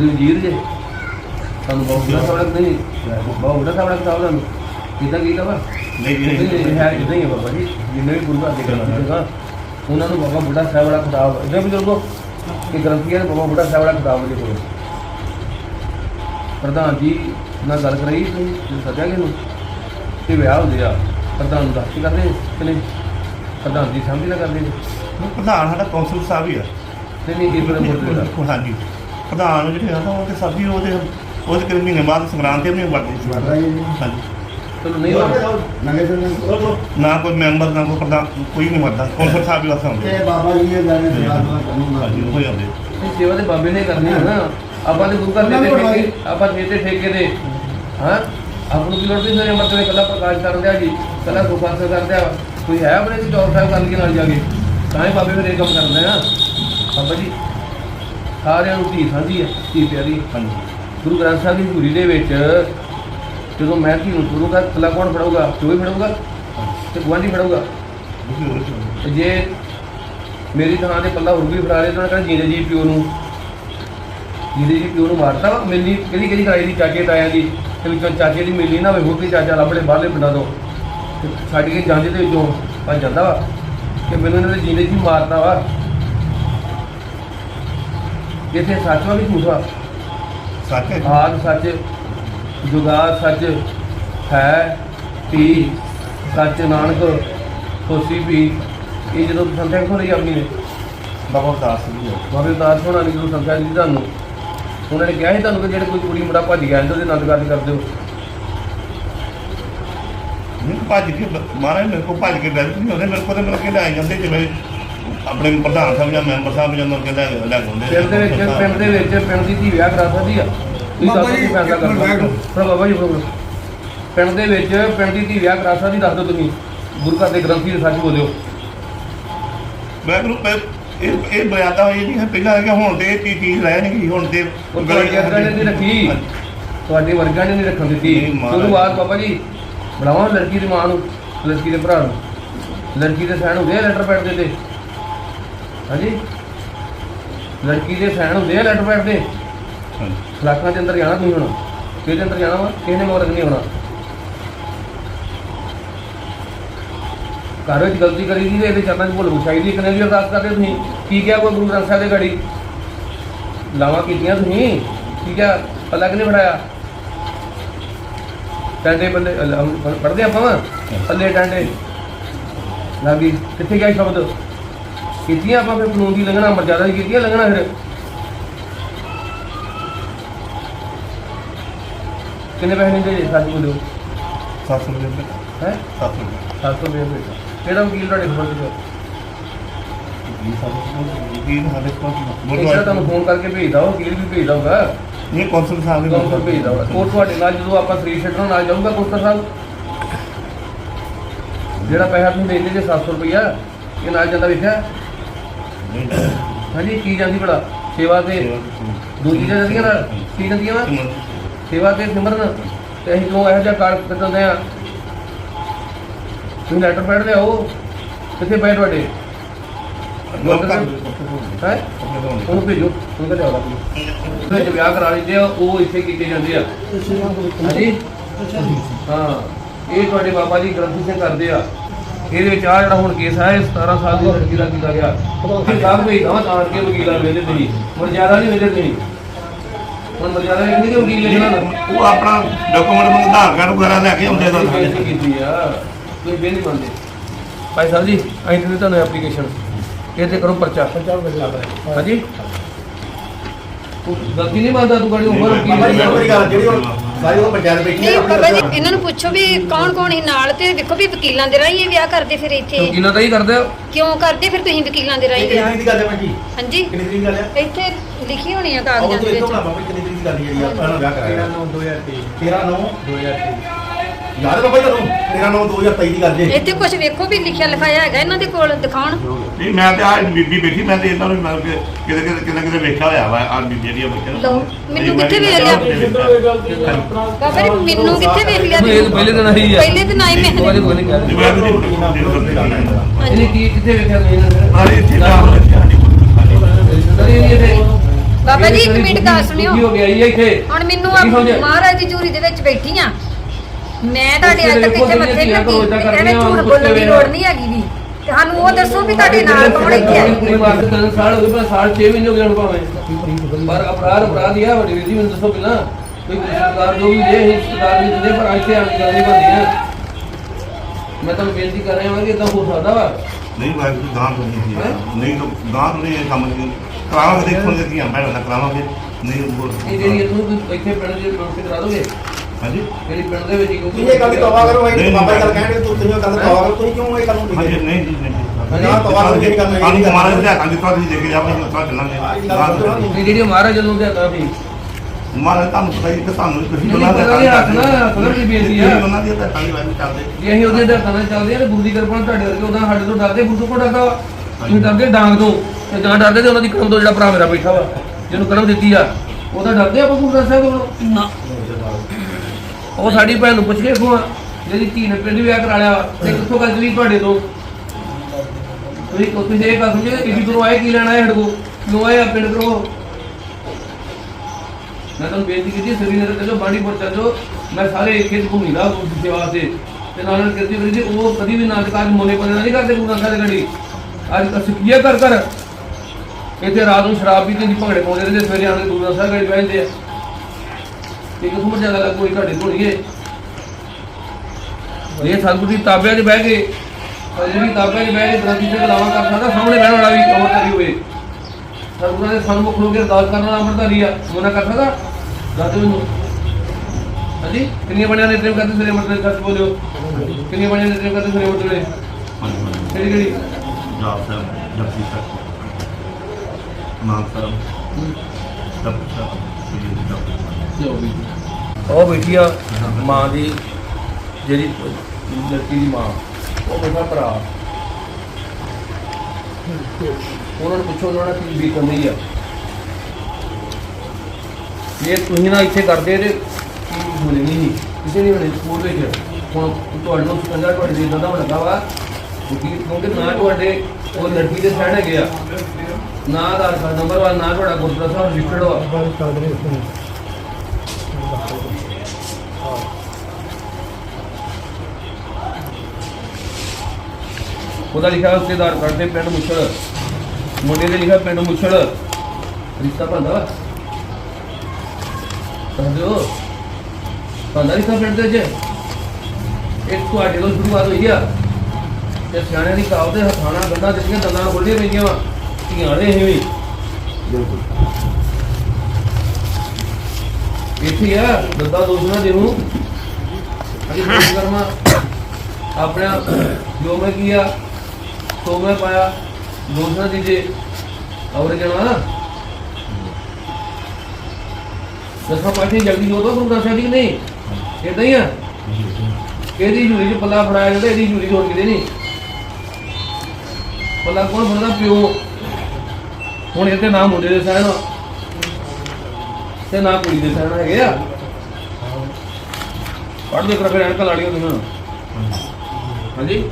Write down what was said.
ਦੀ ਵਜ਼ੀਰ ਜੇ। ਤੁਹਾਨੂੰ ਬਹੁਤ ਬੁਰਾ ਨਹੀਂ? ਬਹੁਤ ਬੁਰਾ ਸਵਾਲ ਕਿਤਾਬ ਤੁਹਾਨੂੰ? ਕਿਦਾਂ ਕੀ ਕਹਾਂ ਨਹੀਂ ਇਹ ਹੈ ਇਦਾਂ ਹੀ ਹੈ ਬਾਬਾ ਜੀ। ਜਿੰਨੇ ਵੀ ਗੁਰੂ ਦੇ ਗ੍ਰੰਥੀਗਾ ਉਹਨਾਂ ਨੂੰ ਬਾਬਾ ਬੁੱਢਾ ਸਾਹਿਬ ਵਾਲਾ ਖਿਤਾਬ ਇਦਾਂ ਬਜ਼ੁਰਗੋ ਕਿ ਗ੍ਰੰਥੀਆਂ ਨੇ ਬਾਬਾ ਬੁੱਢਾ ਸਾਹਿਬ ਵਾਲਾ ਖਿਤਾਬ ਦੇ ਕੋਲ। ਪ੍ਰਧਾਨ ਜੀ ਨਾਲ ਗੱਲ ਕਰਾਈ ਤੁਸੀਂ ਤੁਸੀਂ ਕਿ ਨੂੰ ਤੇ ਵਿਆਹ ਹੁੰਦੇ ਆ ਪ੍ਰਧਾਨ ਨੂੰ ਦੱਸ ਕਰਦੇ ਕਿ ਨਹੀਂ? ਪ੍ਰਧਾਨ ਜੀ ਸਾਹਮਣੇ ਨਾ ਕਰਦੇ। ਪ੍ਰਧਾਨ ਸਾਡਾ ਕੌਂਸਲ ਸਾਹਿਬ ਹੀ ਆ। ਤੇ ਨਹੀਂ ਇਹ ਬੜਾ ਮੁੱਦੇ ਹਾਂਜੀ। ਪ੍ਰਧਾਨ ਜਿਹੜੇ ਆ ਨਾ ਉਹ ਤੇ ਸਭ ਹੀ ਉਹਦੇ ਉਹਦੇ ਕਿੰਨੇ ਮਹੀਨੇ ਬਾਅਦ ਸੰਗਰਾਂਦ ਤੇ ਵੀ ਨਹੀਂ ਵਰਦੇ ਹਾਂਜੀ। ਚਲੋ ਨਹੀਂ ਨਾ ਕੋਈ ਮੈਂਬਰ ਨਾ ਕੋਈ ਪ੍ਰਧਾਨ ਕੋਈ ਨਹੀਂ ਵਰਦਾ ਕੌਂਸਲ ਸਾਹਿਬ ਹੀ ਵਸਾ ਹੁੰਦੇ ਬਾਬਾ ਜੀ ਇਹ ਗੱਲ ਹੈ ਹਾਂਜੀ ਉਹ ਹੀ ਆਉਂਦੇ। ਇਹ ਸੇਵਾ ਦੇ ਬਾਬੇ ਨੇ ਕਰਨੀ ਹੈ ਨਾ। ਆਪਾਂ ਦੇ ਗੁਰੂ ਘਰ ਦੇ ਤੇ ਠੇਕੇ ਆਪਾਂ ਦੇ ਤੇ ਠੇਕੇ ਦੇ। ਹਾਂ? ਆਪ ਨੂੰ ਕੀ ਲੋੜ ਨਹੀਂ ਸੋਰੇ ਮਤਲਬ ਕੱਲਾ ਪ੍ਰਕਾਸ਼ ਕਰਨ ਦਿਆ ਜੀ। ਕੱਲਾ ਗੁਰਬਾਤ ਕਰ ਦਿਆ ਕੋਈ ਹੈ ਆਪਣੇ ਜੀ ਸਾਹਿਬ ਕਰਨ ਕੇ ਨਾਲ ਜਾ ਕੇ? ਤਾਂ ਹੀ ਬਾਬੇ ਫਿਰ ਇਹ ਕੰਮ ਕਰਦੇ ਆ। ਬਾਬਾ ਜੀ ਸਾਰਿਆਂ ਨੂੰ ਧੀ ਸਾਂਝੀ ਹੈ ਧੀ ਪਿਆਰੀ ਹਾਂਜੀ। ਗੁਰੂ ਗ੍ਰੰਥ ਸਾਹਿਬ ਦੀ ਹਜ਼ੂਰੀ ਦੇ ਵਿੱਚ ਜਦੋਂ ਮੈਂ ਧੀ ਨੂੰ ਤੁਰੂਗਾ ਕੱਲਾ ਕੌਣ ਫੜਾਊਗਾ ਪਿਓ ਹੀ ਫੜਾਊਗਾ ਤੇ ਗੁਆਂਢੀ ਆਉਂਦੇ। ਤੇ ਜੇ ਮੇਰੀ ਥਾਂ ਤੇ ਪੱਲਾ ਹੋਰ ਵੀ ਫੜਾ ਲੇ ਤਾਂ ਕਹਿੰਦਾ ਜੀਦੇ ਜੀ ਪਿਓ ਨੂੰ। ਜੀਦੇ ਜੀ ਪਿਓ ਨੂੰ ਮਾਰਤਾ ਵਾ ਮਿਲਣੀ ਕਿਹਦੀ ਕਿਹਦੀ ਕਾਈ ਦੀ ਚਾਚੇ ਤਾਇਆ ਦੀ? ਤੇ ਵਿੱਚੋਂ ਚਾਚੇ ਦੀ ਮਿਲਣੀ ਨਾ ਹੋਵੇ ਹੋਰ ਕੋਈ ਚਾਚਾ ਲੱਭੜੇ ਬਾਹਰਲੇ ਪਿੰਡਾਂ ਤੋਂ। ਤੇ ਛੱਡ ਕੇ ਜਾਂਦੇ ਦੇ ਵਿੱਚੋਂ ਭੱਜ ਜਾਂਦਾ ਵਾ। ਕਿ ਮੈਨੂੰ ਇਹਨਾਂ ਦੇ ਜੀਦੇ ਜੀ ਮਾਰਤਾ ਵਾ। ਇੱਥੇ ਸੱਚ ਵਾ ਵੀ ਝੂਠ ਸੱਚ? ਹੈ ਆਦ ਸੱਚ ਜੁਗਾ ਸੱਚ ਹੈ ਪੀ ਸੱਚ ਨਾਨਕ ਖੁਸ਼ੀ ਵੀ ਇਹ ਜਦੋਂ ਸੰਥਿਆ ਲਈ ਆਪਣੀ ਨੇ ਬਾਬਾ ਦਾਸ ਜੀ। ਬਾਬੇ ਉਦਾਸ ਹੋਣਾ ਨਹੀਂ ਜਦੋਂ ਸੰਥਿਆ ਦਿੱਤੀ ਤੁਹਾਨੂੰ। ਉਹਨਾਂ ਨੇ ਕਿਹਾ ਸੀ ਤੁਹਾਨੂੰ ਕਿ ਜਿਹੜੇ ਕੋਈ ਕੁੜੀ ਮੁੰਡਾ ਭੱਜ ਗਿਆ ਇਹਦੇ ਨਾਲ ਗੱਲ ਕਰ ਦਿਓ। ਮੈਨੂੰ ਭੱਜ ਕੇ ਮਹਾਰਾਜ ਮੇਰੇ ਕੋਲ ਭੱਜ ਕੇ ਬੈਠ ਨਹੀਂ ਹੁੰਦੇ ਮੇਰੇ ਕੋਲ ਤੇ ਮੇਰੇ ਕੇ ਲੈ ਜਾਂਦੇ ਜਿਵੇਂ ਆਪਣੇ ਪ੍ਰਧਾਨ ਸਾਹਿਬ ਜਾਂ ਮੈਂਬਰ ਸਾਹਿਬ ਜਾਂ ਮੇਰੇ ਕੇ ਲੈ ਪਿੰਡ ਦੇ ਵਿੱਚ ਪਿੰਡ ਦੇ ਵਿੱਚ ਪਿੰਡ ਦੀ ਧੀ ਵਿਆਹ ਕਰਾ ਸਕਦੀ ਆ ਤੁਸੀਂ ਬਾਬਾ ਦੱਸੋ ਜੀ, ਕੀ ਫੈਸਲਾ ਇੱਕ ਮਿੰਟ ਕਰਨਾ ਬੈਠੋ। ਪਰ ਬਾਬਾ ਜੀ ਬੋਲੋ ਪਿੰਡ ਦੇ ਵਿੱਚ ਪਿੰਡ ਦੀ ਧੀ ਵਿਆਹ ਕਰਾ ਸਕਦੀ ਦੱਸ ਦਿਓ ਤੁਸੀਂ। ਗੁਰੂ ਘਰ ਦੇ ਗ੍ਰੰਥੀ ਦੇ ਸੱਚ ਬੋਲਿਓ। ਮੈਂ ਗਰੁੱਪ ਇਹ ਇਹ ਮਰਿਆਦਾ ਹੋਈ ਨਹੀਂ ਹੈ ਪਹਿਲਾਂ ਹੈ ਕਿ ਹੁਣ ਤੇ ਇਹ ਚੀਜ਼ ਰਹਿ ਨਹੀਂ ਗਈ ਹੁਣ ਤੇ ਤੁਹਾਡੇ ਵਰਗਾਂ ਨੇ ਨਹੀਂ ਰੱਖੀ। ਤੁਹਾਡੇ ਵਰਗਾਂ ਨੇ ਨਹੀਂ ਰੱਖਣ ਦਿੱਤੀ। ਮਹਾਰਾਜ। ਸ਼ੁਰੂਆਤ ਬਾਬਾ ਜੀ ਬਣਾਵਾਂ ਲੜਕੀ ਦੀ ਮਾਂ ਨੂੰ ਲੜਕੀ ਦੇ ਭਰਾ ਨੂੰ। ਲੜਕੀ ਦੇ ਸੈਣ ਹੁੰਦੇ ਆ ਲੈਟਰ ਪੈਡ ਦੇ ਤੇ। ਹਾਂਜੀ। ਲੜਕੀ ਦੇ ਸੈਣ ਹੁੰਦੇ ਆ ਲੈਟਰ ਪੈਡ ਦੇ। ਹਾਂਜੀ। ਸਲਾਖਾਂ ਦੇ ਅੰਦਰ ਜਾਣਾ ਤੁਸੀਂ ਹੁਣ। ਕਿਹਦੇ ਅੰਦਰ ਜਾਣਾ ਵਾ? ਕਿਸੇ ਨੇ ਮਗਰ ਨਹੀਂ ਹੋਣਾ ਘਰ ਵਿੱਚ ਗਲਤੀ ਕਰੀ ਦੀ ਤੇ ਇਹਦੇ ਚਰਨਾਂ 'ਚ ਭੁੱਲ ਬੁਛਾਈ ਦੀ ਕਿਨੇ ਦੀ ਅਰਦਾਸ ਕਰਦੇ ਤੁਸੀਂ ਕੀ ਕਿਹਾ ਕੋਈ ਗੁਰੂ ਗ੍ਰੰਥ ਸਾਹਿਬ ਦੇ ਗੜੀ? ਲਾਵਾਂ ਕੀਤੀਆਂ ਤੁਸੀਂ? ਕੀ ਕਿਹਾ? ਪੱਲਾ ਕਿਨੇ ਫੜਾਇਆ? ਡਾਂਡੇ ਬੱਲੇ ਪੜਦੇ ਆਪਾਂ ਵਾ? ਪੱਲੇ ਡਾਂਡੇ ਲਾਗੀ ਕਿੱਥੇ ਗਿਆ ਸ਼ਬਦ? ਕੀਤੀਆਂ ਆਪਾਂ ਫਿਰ ਕਾਨੂੰਨ ਦੀ ਲੰਘਣਾ ਮਰਜ਼ਾਦਾ ਦੀ ਕੀਤੀਆਂ ਲੰਘਣਾ ਫਿਰ। ਕਿੰਨੇ ਪੈਸੇ ਨਹੀਂ ਦੇ ਸੱਚ ਬੋਲਿਓ 700 ਰੁਪਏ। ਹੈ? 700 ਰੁਪਏ। 700 ਰੁਪਏ ਭੇਜੋ ਕਿਹੜਾ ਵਕੀਲ ਤੁਹਾਡੇ ਕੋਲ ਜੀ ਸਾਹਿਬ ਜੀ ਸਾਡੇ ਕੋਲ ਜਿਹੜਾ ਤੁਹਾਨੂੰ ਫੋਨ ਕਰਕੇ ਭੇਜਦਾ ਉਹ ਵਕੀਲ ਵੀ ਭੇਜਦਾ ਹੋਊਗਾ। ਇਹ ਕੌਂਸਲ ਸਾਹਿਬ ਦੇ ਕੌਣ ਭੇਜਦਾ ਹੋਊਗਾ। ਉਹ ਤੁਹਾਡੇ ਨਾਲ ਜਦੋਂ ਆਪਾਂ ਫ੍ਰੀ ਸ਼ਟਰ ਨਾਲ ਜਾਊਗਾ ਕੋਸਟਰ ਸਾਹਿਬ? ਜਿਹੜਾ ਪੈਸਾ ਤੁਸੀਂ ਦੇਂਦੇ ਜੇ 700 ਰੁਪਇਆ ਇਹ ਨਾਲ ਜਾਂਦਾ ਵੇਖਿਆ? ਹਾਂਜੀ ਕੀ ਜਾਂਦੀ ਬੜਾ ਸੇਵਾ ਤੇ ਦੂਜੀ ਜਾਂਦੀਆਂ ਨਾਲ ਕੀ ਜਾਂਦੀਆਂ ਵਾ ਸੇਵਾ ਤੇ ਸਿਮਰਨ। ਤੇ ਅਸੀਂ ਕਿਉਂ ਇਹੋ ਜਿਹਾ ਕਾਰਡ ਕੱਟਦੇ ਆ? ਤੁਸੀਂ ਲੈਟਰ ਪੈਡ ਲਿਆਓ। ਕਿੱਥੇ ਪਏ ਤੁਹਾਡੇ? ਹੈ? ਉਹਨੂੰ ਭੇਜੋ। ਵਿਆਹ ਕਰਾ ਲੈਂਦੇ ਆ। ਉਹ ਇੱਥੇ ਕੀਤੇ ਜਾਂਦੇ ਆ। ਹਾਂਜੀ? ਹਾਂ। ਇਹ ਤੁਹਾਡੇ ਬਾਬਾ ਜੀ ਗ੍ਰੰਥੀ ਸਿੰਘ ਕਰਦੇ ਆ। ਇਹਦੇ ਵਿੱਚ ਆ ਜਿਹੜਾ ਹੁਣ ਕੇਸ ਆਇਆ ਇਹ 17 ਸਾਲ ਦੀ ਲੜਕੀ ਦਾ ਕੀਤਾ ਗਿਆ। ਫਿਰ ਸਾਹਿਬ ਵੀ ਦਵਾ ਤਾਂ ਕੇ ਵਕੀਲਾਂ ਵੇਲੇ ਤੁਸੀਂ ਮਰਜ਼ਾਦਾ ਨਹੀਂ ਵੇਲੇ ਤੁਸੀਂ ਹੁਣ ਮਰਜ਼ਾਦਾ ਇਹ ਨਹੀਂ ਕਿ ਵਕੀਲ ਲਿਖਣਾ ਨਾ ਉਹ ਆਪਣਾ ਡਾਕੂਮੈਂਟ ਮੰਗ ਆਧਾਰ ਕਾਰਡ ਵਗੈਰਾ ਲੈ ਕੇ ਆਉਂਦੇ ਤਾਂ ਬੇਇੱਜ਼ਤੀ ਕੀਤੀ ਆ। ਤੁਸੀਂ ਬੇਨ ਨਹੀਂ ਮੰਨਦੇ। ਭਾਈ ਸਾਹਿਬ ਜੀ ਅਸੀਂ ਤੇ ਤੁਹਾਨੂੰ ਐਪਲੀਕੇਸ਼ਨ ਇਹ ਤੇ ਕਰੋ ਪਰਚਾ। ਹਾਂਜੀ। ਤੂੰ ਗਲਤੀ ਨਹੀਂ ਮੰਨਦਾ ਤੂੰ ਗੜੀ ਉਮਰ ਕੀ ਹੈ ਮੇਰੀ ਗੱਲ ਜਿਹੜੀ ਹੁਣ ਸਾਰੀ ਉਹ ਪੰਚਾਇਤ ਬੈਠੀ ਨਹੀਂ ਬਾਬਾ ਜੀ ਇਹਨਾਂ ਨੂੰ ਪੁੱਛੋ ਵੀ ਕੌਣ ਕੌਣ ਹੀ ਨਾਲ ਤੇ ਦੇਖੋ ਵੀ ਵਕੀਲਾਂ ਦੇ ਰਾਹੀਂ ਇਹ ਵਿਆਹ ਕਰਦੇ ਫਿਰ ਇੱਥੇ। ਕਿਨਾਂ ਤਾਂ ਹੀ ਕਰਦੇ ਹੋ ਕਿਉਂ ਕਰਦੇ ਫਿਰ ਤੁਸੀਂ ਵਕੀਲਾਂ ਦੇ ਰਾਹੀਂ ਵਿਆਹ? ਕਿੰਨੀ ਦੀ ਗੱਲ ਹੈ ਭਾਜੀ? ਹਾਂਜੀ। ਕਿੰਨੀ ਤਰੀਕ ਦੀ ਗੱਲ ਹੈ? ਇੱਥੇ ਲਿਖੀ ਹੋਣੀ ਆ ਉਹ ਕਾਗਜ਼ਾਂ ਤੋਂ ਦੇ ਇਤੋਂ ਵਿੱਚ। ਬਾਬਾ ਕਿੰਨੀ ਤਰੀਕ ਦੀ ਗੱਲ ਹੈ ਜਿਹੜੀ ਆਪਾਂ ਨਾਲ ਵਿਆਹ ਕਰਾਇਆ। 2023 13 9 2023 ਯਾਦ ਹੈ ਬਾਬਾ ਜੀ ਤੁਹਾਨੂੰ 13 9 2023 ਦੀ ਗੱਲ ਜੇ। ਇੱਥੇ ਕੁਝ ਵੇਖੋ ਵੀ ਲਿਖਿਆ ਲਿਖਾਇਆ ਹੈਗਾ ਇਹਨਾਂ ਦੇ ਕੋਲ ਦਿਖਾਉਣ। ਨਹੀਂ ਮੈਂ ਤੇ ਆਹ ਬੀਬੀ ਬੈਠੀ ਮੈਂ ਤੇ ਇਹਨਾਂ ਨੂੰ ਮੈਂ ਕਿ- ਕਿਤੇ ਕਿਤੇ ਕਿਤੇ ਕਿਤੇ ਵੇਖਿਆ ਹੋਇਆ ਵਾ ਆ ਬੀਬੀ ਜਿਹੜੀ ਆ ਬੱਚੇ ਲਓ, ਮੈਨੂੰ ਕਿੱਥੇ ਵੇਖ ਲਿਆ? ਬਾਬਾ ਜੀ ਮੈਨੂੰ ਕਿੱਥੇ ਵੇਖ ਲਿਆ? ਇਹ ਤਾਂ ਪਹਿਲੇ ਦਿਨ ਆਈ ਆ। ਪਹਿਲੇ ਦਿਨ ਆਈ ਮੈਂ। ਕੋਈ ਨਹੀਂ ਕੋਈ ਨਹੀਂ ਕਹਿ ਮੈਂ ਤੇ ਨਹੀਂ। ਇਹਨੇ ਕੀ ਕਿੱਥੇ ਵੇਖਿਆ ਤੁਸੀਂ ਇਹਨਾਂ ਨੇ ਆਰੇ ਇੱਥੇ ਨਾਮ ਰੱਖਿਆ ਨਹੀਂ ਰਿਸ਼ਤੇਦਾਰੀ ਨਹੀਂ ਇਹਦੇ ਬਾਬਾ ਜੀ, ਇਹ ਇੱਕ ਮਿੰਟ ਗੱਲ ਸੁਣਿਓ। ਦੁਖੀ ਹੋ ਗਿਆ ਜੀ ਇੱਥੇ। ਹੁਣ ਮੈਨੂੰ ਕੀ ਸਮਝਿਆ? ਆ ਮਹਾਰਾਜ ਦੀ ਚੂਰੀ ਦੇ ਵਿੱਚ ਬੈਠੀ ਆ। ਮੈਂ ਤੁਹਾਡੇ ਅੱਜ ਤੱਕ ਇੱਥੇ ਮੱਥੇ ਲੱਗੀ ਕਰਦੀਆਂ ਝੂਠ ਬੋਲਣ ਦੀ ਲੋੜ ਨਹੀਂ ਹੈਗੀ ਵੀ ਤੇ ਸਾਨੂੰ ਉਹ ਦੱਸੋ ਵੀ ਤੁਹਾਡੇ ਨਾਲ ਕੌਣ ਇੱਥੇ ਆਇਆ ਤਿੰਨ ਸਾਲ ਹੋ ਗਏ ਪਰ ਸਾਲ 6 ਮਹੀਨੇ ਹੋ ਗਏ ਹੁਣ ਭਾਵੇਂ। ਪਰ ਅਪਰਾਧ ਅਪਰਾਧ ਹੀ ਆ ਵੱਡੀ ਵੀਰ ਜੀ ਮੈਨੂੰ ਦੱਸੋ ਪਹਿਲਾਂ। ਕੋਈ ਸਰਕਾਰ ਜੋ ਵੀ ਦੇ ਸਰਕਾਰ ਵੀ ਦਿੰਦੇ ਪਰ ਇੱਥੇ ਆਣ ਗੱਲ ਨਹੀਂ ਬਣਦੀ ਆ। ਮੈਂ ਤੁਹਾਨੂੰ ਬੇਨਤੀ ਕਰ ਰਿਹਾ ਹਾਂ ਕਿ ਇਦਾਂ ਹੋ ਸਕਦਾ ਵਾ। ਨਹੀਂ ਜੀ ਗਾਂ ਤੋਂ ਨਹੀਂ ਹੈਂ? ਨਹੀਂ ਤਾਂ ਗਾਂ ਤੋਂ ਨਹੀਂ ਇਹ ਕੰਮ ਨਹੀਂ। ਕਰਾਵਾਂਗੇ ਦੇਖਾਂਗੇ ਕੀ ਮੈਂ ਨਾ ਕਰਾਵਾਂਗੇ। ਨਹੀਂ ਉਹ ਇਹ ਜਿਹੜੀ ਇਹਨੂੰ ਇੱਥੇ ਪਿੰਡ ਦੇ ਲੋਕ ਤੇ ਕਰਾ ਦੋਗੇ ਹਾਂਜੀ। ਜਿਹੜੀ ਪਿੰਡ ਦੇ ਵਿੱਚ ਹੀ ਤੁਸੀਂ ਇਹ ਗੱਲ ਦੀ ਤੌਬਾ ਕਰੋ ਇਹ ਨਹੀਂ, ਬਾਬਾ ਜੀ ਗੱਲ ਨਹੀਂ। ਕਹਿਣਗੇ ਤੂੰ ਤੁਸੀਂ ਇਹ ਗੱਲ ਦੀ ਤੌਬਾ ਕਰੋ ਤੁਸੀਂ ਕਿਉਂ ਇਹ ਗੱਲ ਨੂੰ ਹਾਂਜੀ ਲਿਖੇ ਨਹੀਂ ਜੀ ਨਹੀਂ। ਹਾਂਜੀ, ਨਾ ਤੌਬਾ ਕਰੋ ਜਿਹੜੀ ਗੱਲ ਸਾਨੂੰ ਕਮਾਲ ਦੇ ਹੱਥਾਂ ਦੀ ਤੁਹਾਡੀ ਦੇ ਕੇ ਜਾਵਾਂਗੇ ਤਾਂ ਚੱਲਾਂਗੇ। ਇਹ ਜਿਹੜੀ ਮਹਾਰਾਜ ਸੀ। ਤੁਹਾਨੂੰ ਪਤਾ ਹੀ ਕਿ ਤੁਹਾਨੂੰ ਤੁਸੀਂ ਉਹਨਾਂ ਦੇ ਨਾ। ਤੁਸੀਂ ਉਹਨਾਂ ਦੀ ਹੱਥਾਂ ਦੀ ਵਾਰੀ ਚੱਲਦੇ ਜੇ ਅਸੀਂ ਉਹਦੇ ਹੱਥਾਂ ਨਾਲ ਚੱਲਦੇ ਆ ਤੇ ਗੁਰੂ ਦੀ ਕਿਰਪਾ ਨਾਲ ਤੁਹਾਡੇ ਵਰਗੇ ਉਹਦਾ ਸਾਡੇ ਤੋਂ ਡਰਦੇ ਗੁਰੂ ਤੋਂ ਕੋ ਡਰਦਾ? ਵਾ ਤੁਸੀਂ ਡਰਦੇ ਡਾਂਗ ਤੋਂ। ਤੇ ਜਾਂ ਡਰਦੇ ਤੇ ਉਹਨਾਂ ਦੀ ਕਰਮ ਤੋਂ ਜਿਹੜਾ ਭਰਾ ਮੇਰਾ ਬੈਠਾ ਵਾ ਜਿਹਨੂੰ ਕਰਮ ਦਿੱਤੀ ਆ ਉਹਦਾ ਡਰਦੇ ਆਪਾਂ ਗੁਰੂ ਗ੍ਰੰਥ ਸਾਹਿਬ ਕੋਲੋਂ? ਨਾ। ਉਹ ਸਾਡੀ ਭੈਣ ਨੂੰ ਪੁੱਛ ਕੇ ਖੋਆ ਜਿਹੜੀ ਧੀ ਨੇ ਪਿੰਡ ਵਿਆਹ ਕਰਾ ਲਿਆ, ਤੇ ਕਿੱਥੋਂ ਗੱਲ ਚਲੀ ਤੁਹਾਡੇ ਤੋਂ? ਤੁਸੀਂ ਤੁਸੀਂ ਇਹ ਗੱਲ ਸਮਝੇ ਕਿ ਦੂਰੋਂ ਆਏ ਕੀ ਲੈਣਾ ਹੈ ਸਾਡੇ ਕੋਲ? ਕਿਉਂ ਆਏ ਆ ਪਿੰਡ ਕਰੋ ਮੈਂ ਤੁਹਾਨੂੰ ਬੇਨਤੀ ਕੀਤੀ ਸ੍ਰੀਨਗਰ ਚਲੋ ਬਾਂਡੀਪੁਰ ਚੱਲ ਮੈਂ ਸਾਰੇ ਖੇਤ ਘੁੰਮੀ ਦਾ ਸੇਵਾ ਤੇ ਤੇ ਨਾਲ ਨਾਲ ਕਿਰਤੀ ਕਰੀ ਉਹ ਕਦੀ ਵੀ ਨਾਚ ਮੋਨੇ ਪਨੇ ਨਹੀਂ ਕਰਦੇ, ਗੁਰੂ ਨਾਨਕ ਦੇ ਗੜੀ ਅੱਜ ਅਸੀਂ ਕਰ ਕਰ ਇੱਥੇ ਰਾਤ ਨੂੰ ਸ਼ਰਾਬ ਪੀ ਦੀ ਭੰਗੜੇ ਪਾਉਂਦੇ ਰਹਿੰਦੇ, ਸਵੇਰੇ ਆਉਂਦੇ ਗੁਰੂ ਨਾਨਕ ਸਾਹਿਬ ਗੜੀ ਬਹਿੰਦੇ ਆ। ਇਹ ਕਿਥੋਂ ਜ਼ਿਆਦਾ ਲੱਗ ਕੋਈ ਤੁਹਾਡੇ ਕੋਲ ਹੀ ਹੈ। ਇਹ ਸਤਿਗੁਰੂ ਦੀ ਤਾਬਿਆਂ 'ਚ ਬਹਿ ਕੇ ਸਤਿਗੁਰੂ ਦੀ ਤਾਬਿਆਂ 'ਚ ਬਹਿ ਕੇ ਗ੍ਰੰਥੀ ਤੇ ਲਾਵਾ ਕਰ ਸਕਦਾ ਸਾਹਮਣੇ ਬਹਿਣ ਵਾਲਾ ਵੀ ਅਮਰਤਾਰੀ ਹੋਵੇ। ਸਤਿਗੁਰਾਂ ਦੇ ਸਨਮੁਖ ਹੋ ਕੇ ਅਰਦਾਸ ਕਰਨ ਵਾਲਾ ਅਮਰਤਾਰੀ ਆ ਮੋਨਾ ਕਰ ਸਕਦਾ? ਦੱਸ ਮੈਨੂੰ। ਹਾਂਜੀ? ਕਿੰਨੀਆਂ ਬਣਿਆ ਨੇ ਟ੍ਰੇਨ ਕਰਦੇ ਸਰੇ ਮਰਦੇ ਸੱਚ ਬੋਲਿਓ। ਕਿੰਨੀਆਂ ਬਣਿਆ ਨੇ ਟ੍ਰੇਨ ਕਰਦੇ ਸਰੇ ਮਰਦੇ ਕਿਹੜੀ ਕਿਹੜੀ? ਜਾਪ ਸਾਹਿਬ ਜਪਜੀ ਸਾਹਿਬ ਨਾਮ ਸਾਹਿਬ ਜਪ ਸਾਹਿਬ ਲਓ ਵੀ ਉਹ ਬੈਠੀ ਆ ਮਾਂ ਦੀ, ਜਿਹੜੀ ਲੜਕੀ ਦੀ ਮਾਂ। ਉਹ ਬੈਠਾ ਭਰਾ। ਉਹਨਾਂ ਨੂੰ ਪੁੱਛੋ, ਉਹਨਾਂ ਨਾਲ ਕੀ ਬੀਤ ਹੁੰਦੀ ਆ। ਇਹ ਤੁਸੀਂ ਨਾ ਇੱਥੇ ਕਰਦੇ ਤੇ ਹੋਣੀ ਨਹੀਂ। ਕਿਸੇ ਨਹੀਂ ਹੋਣੀ ਸਕੂਲ ਵਿੱਚ। ਹੁਣ ਤੁਹਾਨੂੰ ਸਕੰਜਾ ਤੁਹਾਡੇ ਦੇ ਦਾ ਲੱਗਾ ਵਾ। ਕਿਉਂਕਿ ਕਿਉਂਕਿ ਨਾ ਤੁਹਾਡੇ ਉਹ ਲੜਕੀ ਦੇ ਸਾਈਡ ਹੈਗੇ ਆ। ਨਾ ਆਧਾਰ ਕਾਰਡ ਨੰਬਰ ਵਾਲਾ ਨਾ ਤੁਹਾਡਾ ਗੁਰਦੁਆਰਾ ਸਾਹਿਬ ਰਜਿਸਟਰਡ ਵਾ। ਉਹਦਾ ਲਿਖਿਆ ਉੱਤੇ ਆਧਾਰ ਕਾਰਡ ਤੇ ਪਿੰਡ ਮੁਛੜ। ਮੁੰਡੇ ਦੇ ਲਿਖਿਆ ਪਿੰਡ ਮੁਛੜ। ਰਿਸ਼ਤਾ ਬੰਦਾ ਵਾ ਸਮਝੋ ਬੰਦਾ ਲਿਖਿਆ ਪਿੰਡ ਦੇ ਚ ਇੱਕ ਤੁਹਾਡੇ ਤੋਂ ਸ਼ੁਰੂਆਤ ਹੋਈ ਆ। ਤੇ ਸਿਆਣਿਆਂ ਦੀ ਕਹਾਵਤ ਹੈ ਹਥਾਣਾ ਗੰਦਾ ਦਿੱਤੀਆਂ ਦੰਦਾਂ ਨਾਲ ਖੋਲੀਆਂ ਪੈਂਦੀਆਂ ਵਾ। ਧੀਆਂ ਦੇ ਇਹ ਵੀ। ਇੱਥੇ ਆ ਦੰਦਾ ਦੋਸ਼ਣਾ ਦੇਹੂ ਅਜੀ ਕਰਮਾ ਆਪਣੇ ਜੋ ਮੈਂ ਕੀਆ ਸੋ ਮੈਂ ਪਾਇਆ। ਦੋਸਰਾ ਦੀਜੇ ਔਰ ਜਣਾ ਦਸਾਂ ਪਾਠੀ ਜਲਦੀ ਹੋ ਤਾਂ ਗੁਰੂ ਗ੍ਰੰਥ ਸਾਹਿਬ ਨਹੀਂ? ਇਦਾਂ ਹੀ ਆ। ਇਹਦੀ ਝੂਰੀ ਚ ਪੱਲਾ ਫੜਾਇਆ ਜਾਂਦਾ, ਇਹਦੀ ਝੂਰੀ ਛੋੜ ਕੇ ਨਹੀਂ। ਪੱਲਾ ਕੌਣ ਫੜਦਾ, ਪਿਓ? ਹੁਣ ਇਹਦੇ ਨਾਮ ਮੁੰਡੇ ਦੇ ਸਹਿਣ। ਤੇ ਨਾ ਕੁੜੀ ਦੇ ਸਹਿਣ ਹੈਗੇ ਆ। ਪੜ੍ਹ ਦੇ ਕਰ ਫਿਰ ਐਨਕਾਂ ਲਾੜੀਆਂ ਤੁਸੀਂ ਹਾਂਜੀ।